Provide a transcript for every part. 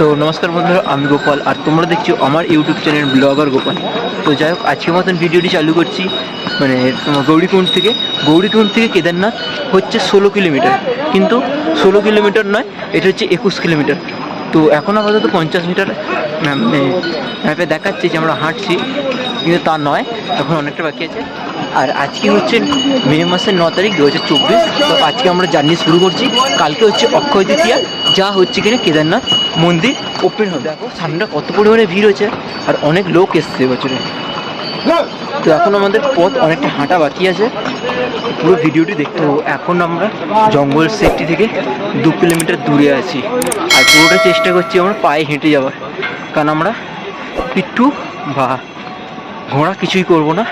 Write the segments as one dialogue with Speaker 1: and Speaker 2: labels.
Speaker 1: তো নমস্কার বন্ধুরা, আমি গোপাল, আর তোমরা দেখছ আমার ইউটিউব চ্যানেল ব্লগার গোপাল। তো যাই হোক, আজকের মতন ভিডিওটি চালু করছি মানে তোমার গৌরীকুণ্ড থেকে। গৌরীকুণ্ড থেকে কেদারনাথ হচ্ছে ষোলো কিলোমিটার, কিন্তু ষোলো কিলোমিটার নয়, এটা হচ্ছে একুশ কিলোমিটার। তো এখন আপাতত পঞ্চাশ মিটার ম্যাপে দেখাচ্ছে যে আমরা হাঁটছি, কিন্তু তা নয়, এখন অনেকটা বাকি আছে। আর আজকে হচ্ছে মে মাসের ন তারিখ দু হাজার চব্বিশ। তো আজকে আমরা জার্নি শুরু করছি। কালকে হচ্ছে অক্ষয় তৃতীয়া, যা হচ্ছে কিনা কেদারনাথ মন্দির ওপেন হবে। দেখো, সামনেটা কত পরিমাণে ভিড় হচ্ছে আর অনেক লোক এসছে বছরে। তো এখন আমাদের পথ অনেকটা হাঁটা বাকি আছে। পুরো ভিডিওটি দেখতে হবে। এখন আমরা জঙ্গল সেফটি থেকে দু কিলোমিটার দূরে আছি। আর পুরোটা চেষ্টা করছি আমরা পায়ে হেঁটে যাওয়ার। কারণ আমরা পিট্টু বা ঘোড়া কিছুই করব না।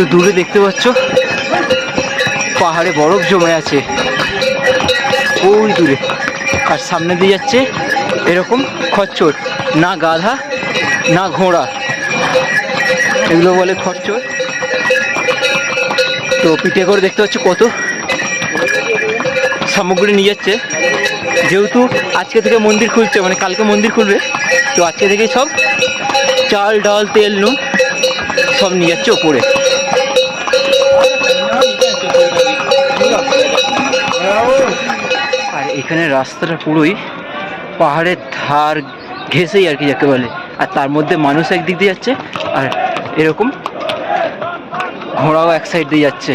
Speaker 1: তো দূরে দেখতে পাচ্ছ? পাহাড়ে বরফ জমে আছে। ওই দূরে। আর সামনে দিয়ে যাচ্ছে এরকম খচ্চর। না গাধা, না ঘোড়া। এগুলো বলে খচ্চর। তো পিঠে করে দেখতে পাচ্ছ কত। সামগ্রী নিয়ে যাচ্ছে। যেহেতু আজকে থেকে মন্দির খুলছে মানে কালকে মন্দির খুলবে, তো আজকে থেকেই সব চাল, ডাল, তেল, নুন সব নিয়ে যাচ্ছে ওপরে। এখানে রাস্তাটা পুরোই পাহাড়ের ধার ঘেসেই আর কি যাকে বলে। আর তার মধ্যে মানুষ একদিক দিয়ে যাচ্ছে, আর এরকম ঘোড়াও এক সাইড দিয়ে যাচ্ছে।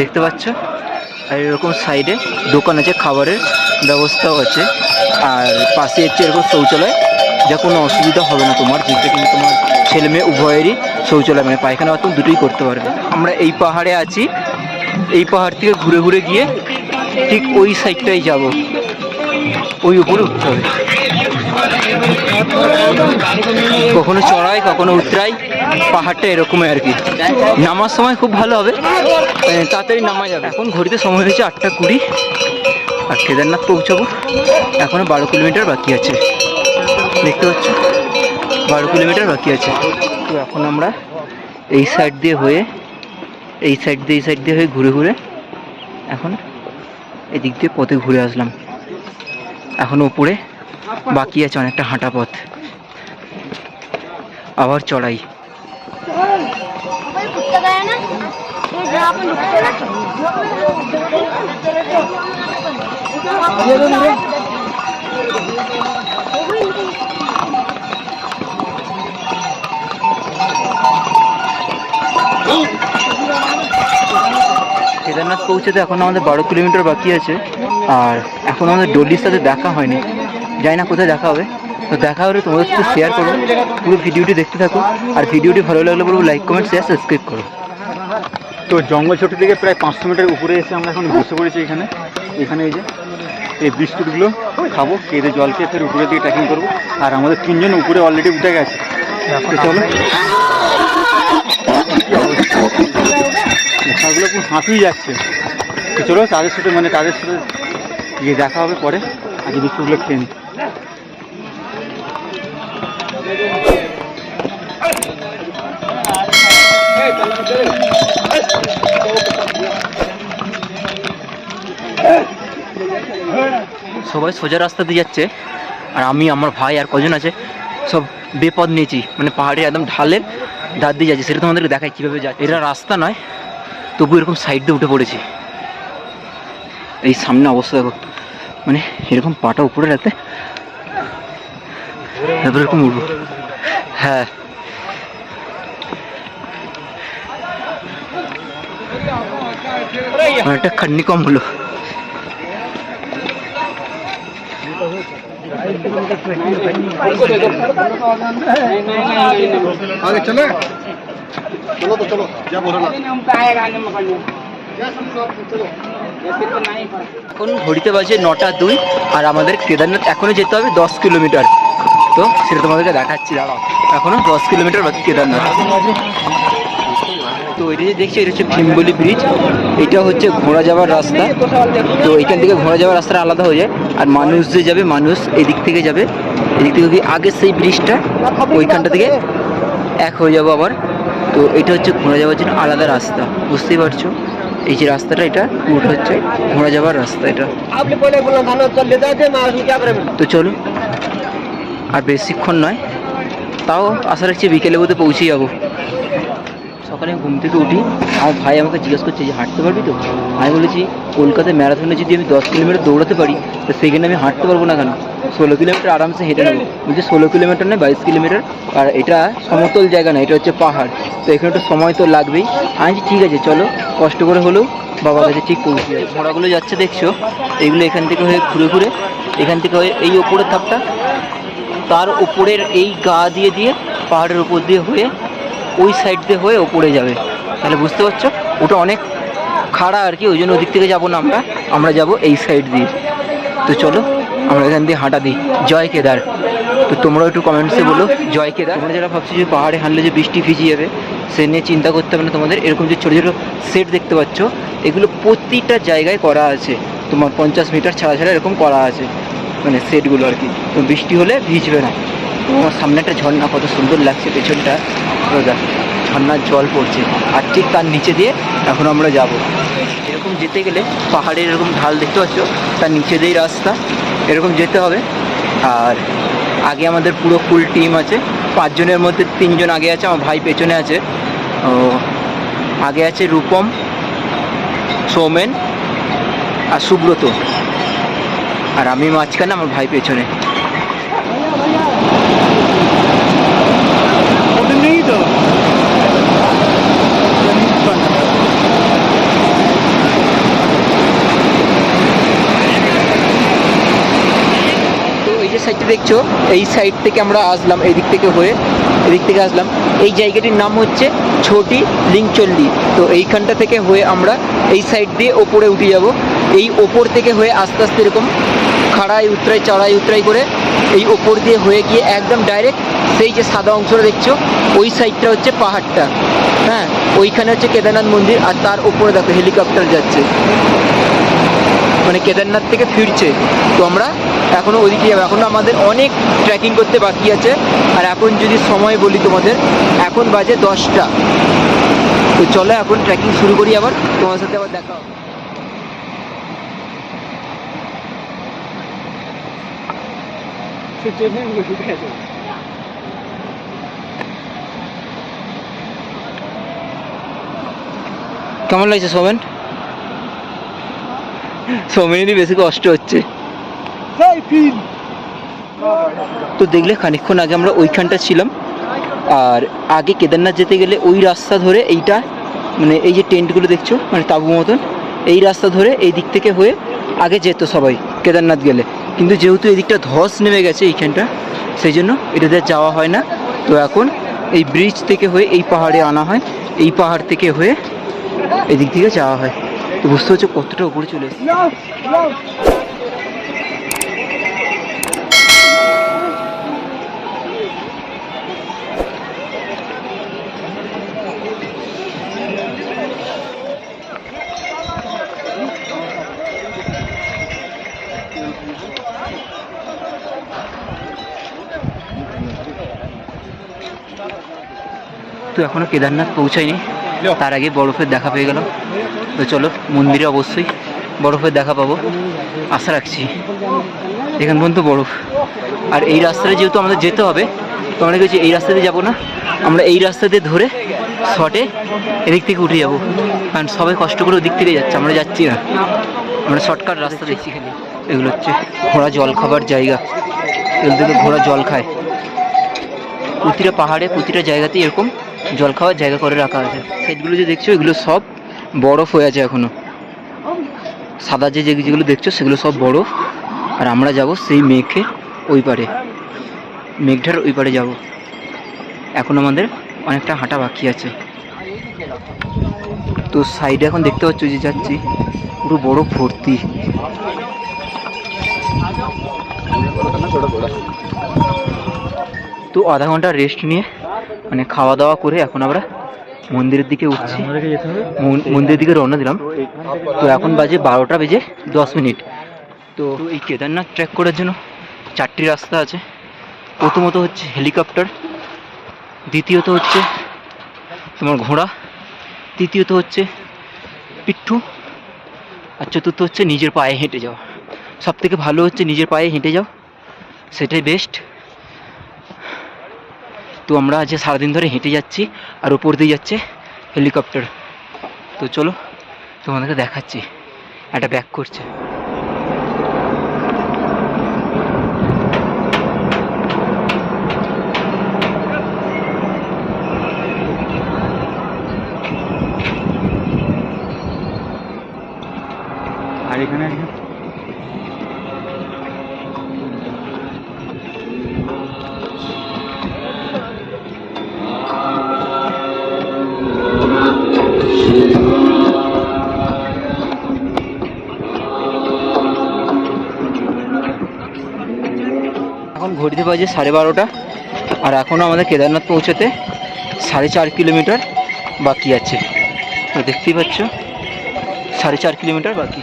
Speaker 1: দেখতে পাচ্ছ? আর এরকম সাইডে দোকান আছে, খাবারের ব্যবস্থাও আছে। আর পাশে হচ্ছে এরকম শৌচালয়, যা কোনো অসুবিধা হবে না তোমার, যেটা কিন্তু তোমার ছেলে মেয়ে উভয়েরই শৌচালয় মানে পায়খানা বাথরুম দুটোই করতে পারবে। আমরা এই পাহাড়ে আছি, এই পাহাড় থেকে ঘুরে ঘুরে গিয়ে ঠিক ওই সাইডটাই যাব। ওই উপরে উঠতে হবে। কখনো চড়াই, কখনো উতরাই, পাহাড়টা এরকমই আর কি। নামার সময় খুব ভালো হবে। তাড়াতাড়ি নামা যাবে। এখন ঘড়িতে সময় হয়েছে আটটা কুড়ি। আর কেদারনাথ পৌঁছাবো। এখনও বারো কিলোমিটার বাকি আছে। দেখতে পাচ্ছ? বারো কিলোমিটার বাকি আছে। তো এখন আমরা এই সাইড দিয়ে হয়ে, এই সাইড দিয়ে, এই সাইড দিয়ে হয়ে ঘুরে ঘুরে এখন এদিক দিয়ে পথে ঘুরে আসলাম। এখন উপরে বাকি আছে অনেকটা হাঁটা পথ। আবার চড়াই। কেদারনাথ পৌঁছাতে এখন আমাদের বারো কিলোমিটার বাকি আছে। আর এখন আমাদের ডলির সাথে দেখা হয়নি। জানি না কোথায় দেখা হবে। তো দেখা হলে তোমাদের সাথে শেয়ার করো পুরো ভিডিওটি দেখতে থাকো। আর ভিডিওটি ভালো লাগলে বলব লাইক কমেন্ট শেয়ার সাবস্ক্রাইব করো।
Speaker 2: তো জঙ্গল ছোট থেকে প্রায় পাঁচশো মিটার উপরে এসে আমরা এখন বসে পড়েছি এখানে। এখানে এই যে, এই বিস্কুটগুলো খাব কেঁদে জল খেয়ে ফের উপরের দিকে ট্রেকিং করব। আর আমাদের তিনজন উপরে অলরেডি উঠে গেছে। চলো। লেখাগুলো খুব হাঁপিয়ে যাচ্ছে। চলো তাদের সাথে মানে তাদের সাথে গিয়ে দেখা হবে পরে। আগে বিস্কুটগুলো খেয়ে।
Speaker 1: সবাই সোজা রাস্তা দিয়ে যাচ্ছে। আর আমি, আমার ভাই আর কজন আছে, সব বেপদ নিয়েছি। মানে পাহাড়ে একদম ঢালের ধার দিয়ে যাচ্ছি। সেটা তোমাদেরকে দেখায় কীভাবে যাচ্ছে। এটা রাস্তা নয় তবু এরকম সাইড দিয়ে উঠে পড়েছে। এই সামনে অবস্থা দেখো। মানে এরকম পাটা উপরে রাখতে তারপর এরকম উঠবো। হ্যাঁ। একটা খাটনি কম হলো।
Speaker 2: আগে চলে। चलो तो चलो क्या बोलो ना
Speaker 1: এখন ঘড়িতে বাজে নটা দুই আর আমাদের কেদারনাথ এখনো যেতে হবে দশ কিলোমিটার তো সেটা তোমাদেরকে দেখাচ্ছি দাঁড়াও এখনো দশ কিলোমিটার বাকি কেদারনাথ তো এটা যে দেখছি এটা হচ্ছে ভীমবলি ব্রিজ এটা হচ্ছে ঘোড়া যাওয়ার রাস্তা তো এখান থেকে ঘোড়া যাওয়ার রাস্তাটা আলাদা হয়ে যায় আর মানুষ যে যাবে মানুষ এদিক থেকে যাবে এদিক থেকে গিয়ে আগে সেই ব্রিজটা ওইখানটা থেকে এক হয়ে যাবো আবার তো এটা হচ্ছে ঘোড়া যাওয়ার জন্য আলাদা রাস্তা বুঝতেই পারছ? এই যে রাস্তাটা এটা পুরোটা হচ্ছে ঘোড়া যাওয়ার রাস্তা এটা। তো চলো আর বেশিক্ষণ নয় তাও আশা রাখছি বিকেলে বোধে পৌঁছে যাব। সকালে ঘুম থেকে উঠি, আমার ভাই আমাকে জিজ্ঞেস করছে যে, হাঁটতে পারবি তো? আমি বলেছি, কলকাতায় ম্যারাথনে যদি আমি দশ কিলোমিটার দৌড়াতে পারি, তো সেখানে আমি হাঁটতে পারব না কেন? ষোলো কিলোমিটার আরামসে হেঁটে নেব। বলছি, ষোলো কিলোমিটার নয়, বাইশ কিলোমিটার। আর এটা সমতল জায়গা না, এটা হচ্ছে পাহাড়। তো এখানে একটু সময় তো লাগবেই। আমি ঠিক আছে, চলো। কষ্ট করে হলেও বাবার কাছে ঠিক পৌঁছে যাই। ঘোড়াগুলো যাচ্ছে, দেখছ? এগুলো এখান থেকে হয়ে ঘুরে ঘুরে, এখান থেকে হয়ে এই ওপরের ধাপটা, তার ওপরের এই গা দিয়ে দিয়ে পাহাড়ের উপর দিয়ে হয়ে ওই সাইড দিয়ে হয়ে ওপরে যাবে। তাহলে বুঝতে পারছ? ওটা অনেক খাড়া আর কি, ওই জন্য ওদিক থেকে যাব না আমরা। আমরা যাব এই সাইড দিয়ে। তো চলো, আমরা এখান দিয়ে হাঁটা দিই। জয় কেদার। তো তোমরাও একটু কমেন্টসে বলো, জয় কেদার। তোমরা যারা ভাবছ যে পাহাড়ে হাঁটলে যে বৃষ্টি ভিজে যাবে, সে নিয়ে চিন্তা করতে হবে না তোমাদের। এরকম যে ছোটো ছোটো সেট দেখতে পাচ্ছ, এগুলো প্রতিটা জায়গায় করা আছে। তোমার পঞ্চাশ মিটার ছাড়া ছাড়া এরকম করা আছে। মানে সেটগুলো আর কি। তো বৃষ্টি হলে ভিজবে না। আমার সামনে একটা ঝর্ণা, কত সুন্দর লাগছে পেছনটা। রোদা ঝর্ণার জল পড়ছে। আর ঠিক তার নিচে দিয়ে এখন আমরা যাব। এরকম যেতে গেলে পাহাড়ের এরকম ঢাল দেখতে পাচ্ছ, তার নিচে দিয়েই রাস্তা। এরকম যেতে হবে। আর আগে আমাদের পুরো ফুল টিম আছে। পাঁচজনের মধ্যে তিনজন আগে আছে, আমার ভাই পেছনে আছে। ও, আগে আছে রূপম, সৌমেন আর সুব্রত। আর আমি মাঝখানে, আমার ভাই পেছনে তো এই যে সাইডটা দেখছ, এই সাইড থেকে আমরা আসলাম এই দিক থেকে হয়ে, এদিক থেকে আসলাম। এই জায়গাটির নাম হচ্ছে ছোটি লিংচল্লি। তো এইখানটা থেকে হয়ে আমরা এই সাইড দিয়ে ওপরে উঠে যাব। এই ওপর থেকে হয়ে আস্তে আস্তে এরকম খাড়াই উতরাই চড়াই উতরাই করে এই ওপর দিয়ে হয়ে গিয়ে একদম ডাইরেক্ট সেই যে সাদা অংশটা দেখছ, ওই সাইডটা হচ্ছে পাহাড়টা। হ্যাঁ ওইখানে হচ্ছে কেদারনাথ মন্দির আর তার উপরে দেখো হেলিকপ্টার যাচ্ছে। মানে কেদারনাথ থেকে ফিরছে। তো আমরা এখনও ওইদিকে যাব। এখনও আমাদের অনেক ট্রেকিং করতে বাকি আছে। আর এখন যদি সময় বলি তোমাদের, এখন বাজে দশটা। তো চলো এখন ট্রেকিং শুরু করি আবার। তোমার সাথে আবার দেখা হবে। কেমন লাগছে সোমেন? সোমেনেরই বেশি কষ্ট হচ্ছে। তো দেখলে খানিকক্ষণ আগে আমরা ওইখানটা ছিলাম। আর আগে কেদারনাথ যেতে গেলে ওই রাস্তা ধরে এইটা মানে এই যে টেন্টগুলো দেখছ মানে তাবু মতন এই রাস্তা ধরে এই দিক থেকে হয়ে আগে যেত সবাই কেদারনাথ গেলে। কিন্তু যেহেতু এদিকটা ধস নেমে গেছে এইখানটা সেই জন্য এটাতে যাওয়া হয় না। তো এখন এই ব্রিজ থেকে হয়ে এই পাহাড়ে আনা হয় এই পাহাড় থেকে হয়ে এদিক থেকে যাওয়া হয়। তো বুঝতে পারছ কতটা উপরে চলে এসেছে। তো এখনও কেদারনাথ পৌঁছায়নি। তার আগে বরফের দেখা পেয়ে গেল তো চলো, মন্দিরে অবশ্যই বরফের দেখা পাবো। আশা রাখছি। এখান পর্যন্ত বরফ। আর এই রাস্তাটা যেহেতু আমাদের যেতে হবে, তো আমরা কিছু এই রাস্তাতে যাব না। আমরা এই রাস্তাতে ধরে শটে এদিক থেকে উঠে যাব। কারণ সবাই কষ্ট করে ওদিক থেকে যাচ্ছে, আমরা যাচ্ছি না। আমরা শর্টকাট রাস্তা দেখছি। খালি এগুলো হচ্ছে ঘোড়া জল খাবার জায়গা। এগুলো থেকে ঘোড়া জল খায়। প্রতিটা পাহাড়ে প্রতিটা জায়গাতেই এরকম জল খাওয়ার জায়গা করে রাখা আছে। সেগুলো যে দেখছ, এগুলো সব বরফ হয়ে আছে এখনও। সাদা যে যেগুলো দেখছ, সেগুলো সব বরফ। আর আমরা যাব সেই মেঘে ওই পারে। মেঘটার ওই পারে যাব। এখন আমাদের অনেকটা হাঁটা বাকি আছে। তো সাইডে এখন দেখতে পাচ্ছ যে যাচ্ছি, পুরো বরফ ভর্তি। তো আধা ঘণ্টা রেস্ট নিয়ে মানে খাওয়া দাওয়া করে এখন আমরা মন্দিরের দিকে উঠছি। মন- মন্দিরের দিকে রওনা দিলাম। তো এখন বাজে বারোটা বেজে দশ মিনিট। তো এই কেদারনাথ ট্র্যাক করার জন্য চারটি রাস্তা আছে। প্রথমত হচ্ছে হেলিকপ্টার দ্বিতীয়ত হচ্ছে তোমার ঘোড়া তৃতীয়ত হচ্ছে পিঠু আর চতুর্থ হচ্ছে নিজের পায়ে হেঁটে যাওয়া। সব থেকে ভালো হচ্ছে নিজের পায়ে হেঁটে যাও সেটাই বেস্ট তো আমরা আজ সারাদিন ধরে হেঁটে যাচ্ছি আর উপর দিয়ে যাচ্ছে হেলিকপ্টার। তো চলো তোমাদেরকে দেখাচ্ছি। একটা ব্যাক করছে।
Speaker 2: আর এখানে
Speaker 1: ঘড়িতে বাজে সাড়ে বারোটা। আর এখনও আমাদের কেদারনাথ পৌঁছাতে সাড়ে চার কিলোমিটার বাকি আছে। দেখতেই পাচ্ছ, সাড়ে চার কিলোমিটার বাকি।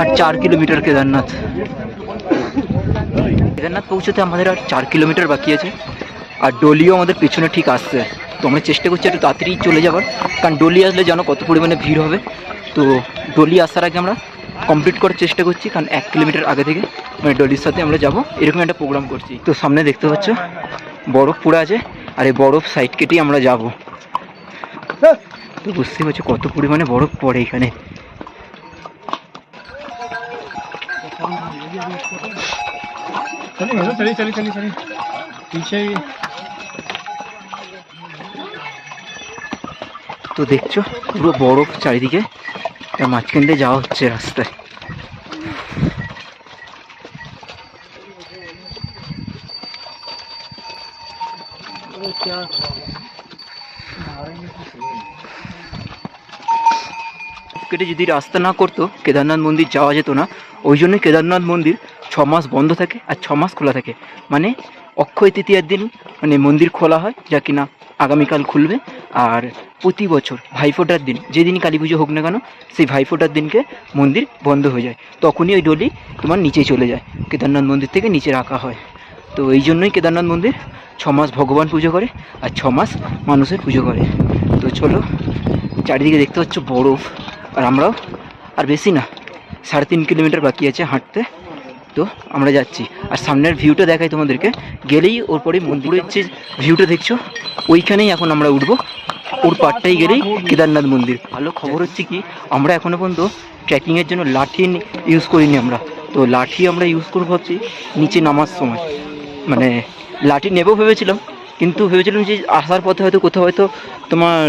Speaker 1: আর চার কিলোমিটার কেদারনাথ। কেদারনাথ পৌঁছাতে আমাদের আর চার কিলোমিটার বাকি আছে। আর ডলিও আমাদের পেছনে ঠিক আসছে। তো আমরা চেষ্টা করছি একটু তাড়াতাড়ি চলে যাবার কারণ ডলি আসলে জানো কত পরিমাণে ভিড় হবে। তো ডলি আসার আগে আমরা কমপ্লিট করার চেষ্টা করছি কারণ এক কিলোমিটার আগে থেকে মানে ডলির সাথে আমরা যাব এরকম একটা প্রোগ্রাম করছি তো সামনে দেখতে পাচ্ছ বরফ পড়ে আছে আর এই বরফ সাইড কেটেই আমরা যাব তো বুঝতে পারছো কত পরিমাণে বরফ পড়ে এখানে
Speaker 2: चलिए चलिए चलिए चलिए पीछे
Speaker 1: তো দেখছো পুরো বরফ চারিদিকে তার মাঝখান দিয়ে যাওয়া হচ্ছে রাস্তায়। কেটে যদি রাস্তা না করতো, কেদারনাথ মন্দির যাওয়া যেত না, ওই জন্যই কেদারনাথ মন্দির ছ মাস বন্ধ থাকে আর ছ মাস খোলা থাকে। মানে অক্ষয় তৃতীয়ার দিন মানে মন্দির খোলা হয়, যা কিনা আগামীকাল খুলবে। আর প্রতি বছর ভাইফোঁটার দিন যেদিনই কালী পুজো হোক না কেন, সেই ভাইফোঁটার দিনকে মন্দির বন্ধ হয়ে যায়। তখনই ওই ডলি তোমার নিচে চলে যায়। কেদারনাথ মন্দির থেকে নিচে রাখা হয়। তো এই জন্যই কেদারনাথ মন্দির ছ মাস ভগবান পুজো করে আর ছ মাস মানুষের পুজো করে। তো চলো, চারিদিকে দেখতে পাচ্ছ বরফ। আর আমরাও, আর বেশি না, সাড়ে তিন কিলোমিটার বাকি আছে হাঁটতে। তো আমরা যাচ্ছি। আর সামনের ভিউটা দেখাই তোমাদেরকে। গেলেই ওর পরে মন্দিরের যে ভিউটা দেখছ, ওইখানেই এখন আমরা উঠবো। ওর পাটটাই গেলেই কেদারনাথ মন্দির। ভালো খবর হচ্ছে কি, আমরা এখনও পর্যন্ত ট্রেকিংয়ের জন্য লাঠি ইউজ করিনি আমরা। তো লাঠি আমরা ইউজ করব ভাবছি নিচে নামার সময়। মানে লাঠি নেব ভেবেছিলাম, কিন্তু ভেবেছিলাম যে আসার পথে হয়তো কোথাও হয়তো তোমার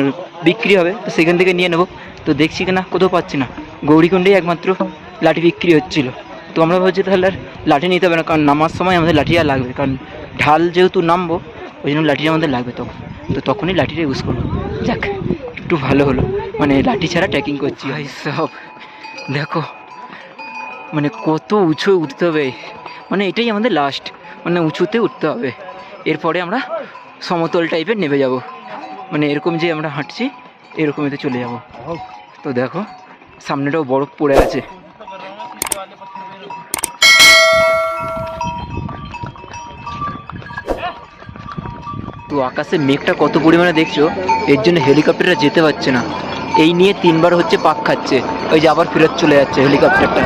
Speaker 1: বিক্রি হবে, তো সেখান থেকে নিয়ে নেব। তো দেখছি কিনা, কোথাও পাচ্ছি না। গৌরীকুণ্ডেই একমাত্র লাঠি বিক্রি হচ্ছিল। তো আমরা ভাবছি তাহলে আর লাঠি নিতে হবে না কারণ নামার সময় আমাদের লাঠি আর লাগবে কারণ ঢাল যেহেতু নামবো ওই জন্য লাঠিটা আমাদের লাগবে তখন। তো তখনই লাঠিটা ইউজ করব। যাক একটু ভালো হলো। মানে লাঠি ছাড়া ট্রেকিং করছি ভাই সব দেখো মানে কত উঁচু উঠতে হবে। মানে এটাই আমাদের লাস্ট মানে উঁচুতে উঠতে হবে। এরপরে আমরা সমতল টাইপের নেমে যাব। মানে এরকম যে আমরা হাঁটছি এরকম এতে চলে যাব। তো দেখো সামনেটাও বরফ পড়ে আছে। তো আকাশে মেঘটা কত পরিমাণে দেখছ, এর জন্য হেলিকপ্টারটা যেতে পারছে না। এই নিয়ে তিনবার হচ্ছে পাক খাচ্ছে। ওই যে আবার ফেরত চলে যাচ্ছে হেলিকপ্টারটা।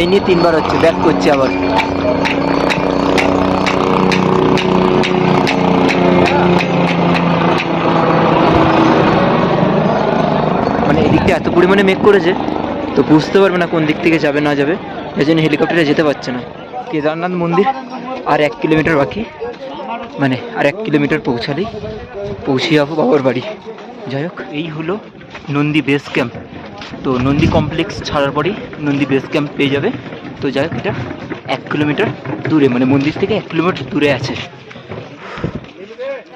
Speaker 1: এই নিয়ে তিনবার হচ্ছে, ব্যাক করছে আবার। মানে এদিকটা এত পরিমাণে মেঘ করেছে, তো বুঝতে পারবে না কোন দিক থেকে যাবে না যাবে। এই জন্য হেলিকপ্টারে যেতে পারছে না। কেদারনাথ মন্দির আর এক কিলোমিটার বাকি। মানে আর এক কিলোমিটার পৌঁছালেই পৌঁছে যাব বাবার বাড়ি। যাই হোক, এই হলো নন্দী বেস ক্যাম্প তো নন্দী কমপ্লেক্স ছাড়ার পরেই নন্দী বেস ক্যাম্প পেয়ে যাবে। তো যাই হোক, এটা এক কিলোমিটার দূরে মানে মন্দির থেকে এক কিলোমিটার দূরে আছে।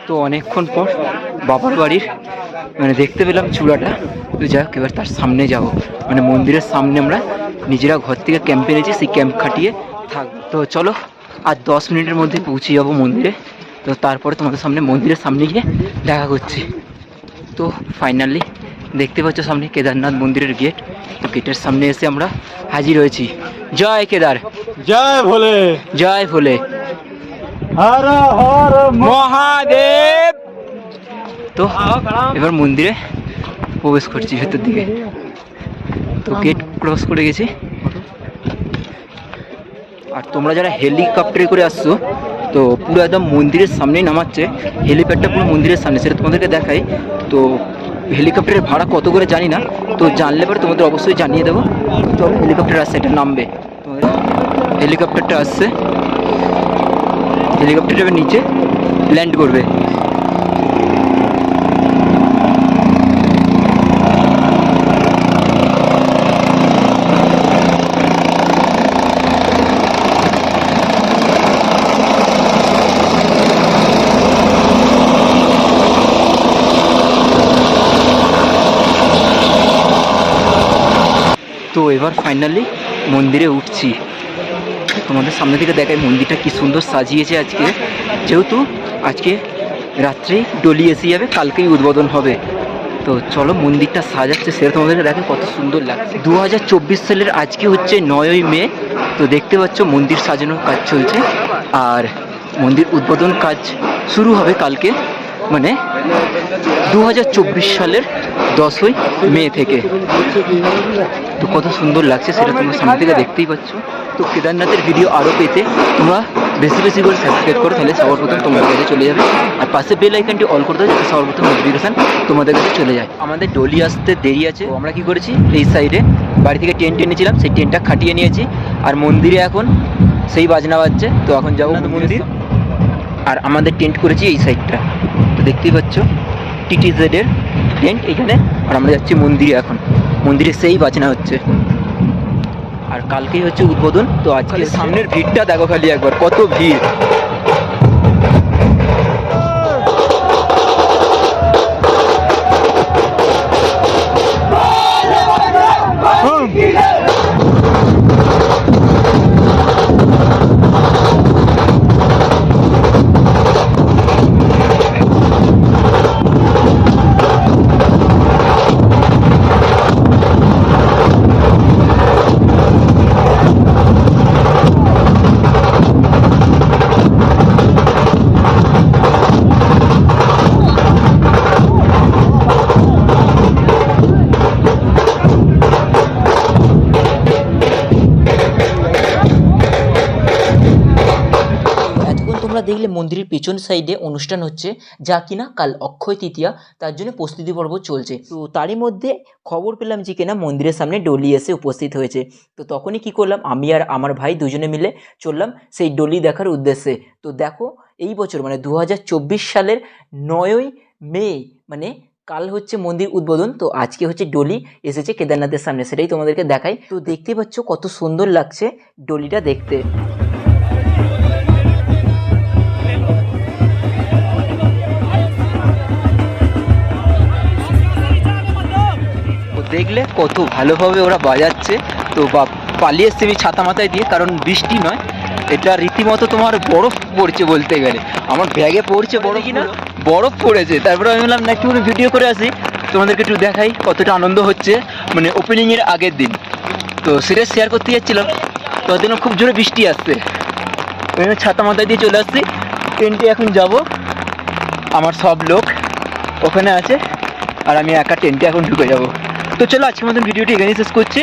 Speaker 1: তো অনেকক্ষণ পর বাবার বাড়ির মানে দেখতে পেলাম চূড়াটা। তো যাই হোক, এবার তার সামনে যাব। মানে মন্দিরের সামনে আমরা নিজেরা ঘর থেকে ক্যাম্পে এনেছি, সেই ক্যাম্প খাটিয়ে থাক তো চলো আর দশ মিনিটের মধ্যে পৌঁছে যাব মন্দিরে। তো তারপরে তোমাদের সামনে মন্দিরের সামনে গিয়ে দেখা করছি। তো ফাইনালি দেখতে পাচ্ছ সামনে কেদারনাথ মন্দিরের গেট তো গেটের সামনে এসে আমরা হাজির হয়েছি। জয় কেদার।
Speaker 2: জয় ভোলে।
Speaker 1: জয় ভোলে।
Speaker 2: হর হর
Speaker 1: মহাদেব। তো এবার মন্দিরে প্রবেশ করছি ভেতর দিকে। তো গেট ক্রস করে গেছি। আর তোমরা যারা হেলিকপ্টারে করে আসছো, তো পুরো একদম মন্দিরের সামনেই নামাচ্ছে। হেলিপ্যাডটা পুরো মন্দিরের সামনে, সেটা তোমাদেরকে দেখাই। তো হেলিকপ্টারের ভাড়া কত করে জানি না, তো জানলে পরে তোমাদের অবশ্যই জানিয়ে দেবো। তো হেলিকপ্টার আসছে, এটা নামবে। তোমাদের হেলিকপ্টারটা আসছে। হেলিকপ্টারটা নিচে ল্যান্ড করবে। এবার ফাইনালি মন্দিরে উঠছি। তোমাদের সামনে থেকে দেখাই মন্দিরটা কি সুন্দর সাজিয়েছে আজকে। যেহেতু আজকে রাত্রে ডলি এসে যাবে, কালকেই উদ্বোধন হবে। তো চলো মন্দিরটা সাজাচ্ছে, সেটা তোমাদেরকে দেখে কত সুন্দর লাগছে দু হাজার চব্বিশ সালের আজকে হচ্ছে নয়ই মে। তো দেখতে পাচ্ছ মন্দির সাজানোর কাজ চলছে। আর মন্দির উদ্বোধন কাজ শুরু হবে কালকে মানে দু হাজার চব্বিশ সালের দশই মে থেকে। তো কত সুন্দর লাগছে সেটা তোমরা সামনে থেকে দেখতেই পাচ্ছ। তো কেদারনাথের ভিডিও আরও পেতে তোমরা বেশি বেশি করে সাবস্ক্রাইব করো তাহলে সবার প্রথম তোমাদের কাছে চলে যাবে। আর পাশে বেল আইকনটি অল করে দাও যাতে সবার প্রথম নোটিফিকেশান তোমাদের কাছে চলে যায়। আমাদের ডলি আসতে দেরি আছে আমরা কি করেছি? এই সাইডে বাড়ি থেকে টেন্ট এনেছিলাম সেই টেন্টটা খাটিয়ে নিয়েছি। আর মন্দিরে এখন সেই বাজনা বাজছে তো এখন যাব মন্দির। আর আমাদের টেন্ট করেছি এই সাইডটা তো দেখতেই পাচ্ছ টিটিজেডের টেন্ট এখানে। আর আমরা যাচ্ছি মন্দিরে এখন। মন্দিরে সেই বাজনা হচ্ছে। আর কালকেই হচ্ছে উদ্বোধন তো আজকে সামনের ভিড়টা দেখো খালি একবার কত ভিড়।
Speaker 3: মন্দিরের পেছন সাইডে অনুষ্ঠান হচ্ছে, যা কিনা কাল অক্ষয় তৃতীয়া, তার জন্য প্রস্তুতি পর্ব চলছে। তো তারই মধ্যে খবর পেলাম যে কিনা মন্দিরের সামনে ডলি এসে উপস্থিত হয়েছে। তো তখনই কি করলাম, আমি আর আমার ভাই দুজনে মিলে চললাম সেই ডলি দেখার উদ্দেশ্যে। তো দেখো, এই বছর মানে দু হাজার চব্বিশ সালের নয়ই মে মানে কাল হচ্ছে মন্দির উদ্বোধন, তো আজকে হচ্ছে ডলি এসেছে কেদারনাথের সামনে, সেটাই তোমাদেরকে দেখাই। তো দেখতে পাচ্ছ কত সুন্দর লাগছে ডলিটা দেখতে।
Speaker 1: দেখলে কত ভালোভাবে ওরা বাজাচ্ছে। তো বা পালিয়ে এসছে আমি ছাতা মাথায় দিয়ে কারণ বৃষ্টি নয়। এটা রীতিমতো তোমার বরফ পড়ছে বলতে গেলে। আমার ব্যাগে পড়ছে বড় কিনা? বরফ পড়েছে। তারপরে আমি বললাম না একটু ভিডিও করে আসি। তোমাদেরকে একটু দেখাই কতটা আনন্দ হচ্ছে। মানে ওপেনিংয়ের আগের দিন। তো সেটা শেয়ার করতে যাচ্ছিলাম। ততদিন খুব জোরে বৃষ্টি আসছে। ওই জন্য ছাতা মাথায় দিয়ে চলে আসছি। ট্রেনটি এখন যাব। আমার সব লোক ওখানে আছে। আর আমি একা টেন্টে এখন ঢুকে যাব। তো চলো আজকের মতন ভিডিওটি এখানেই শেষ করছি।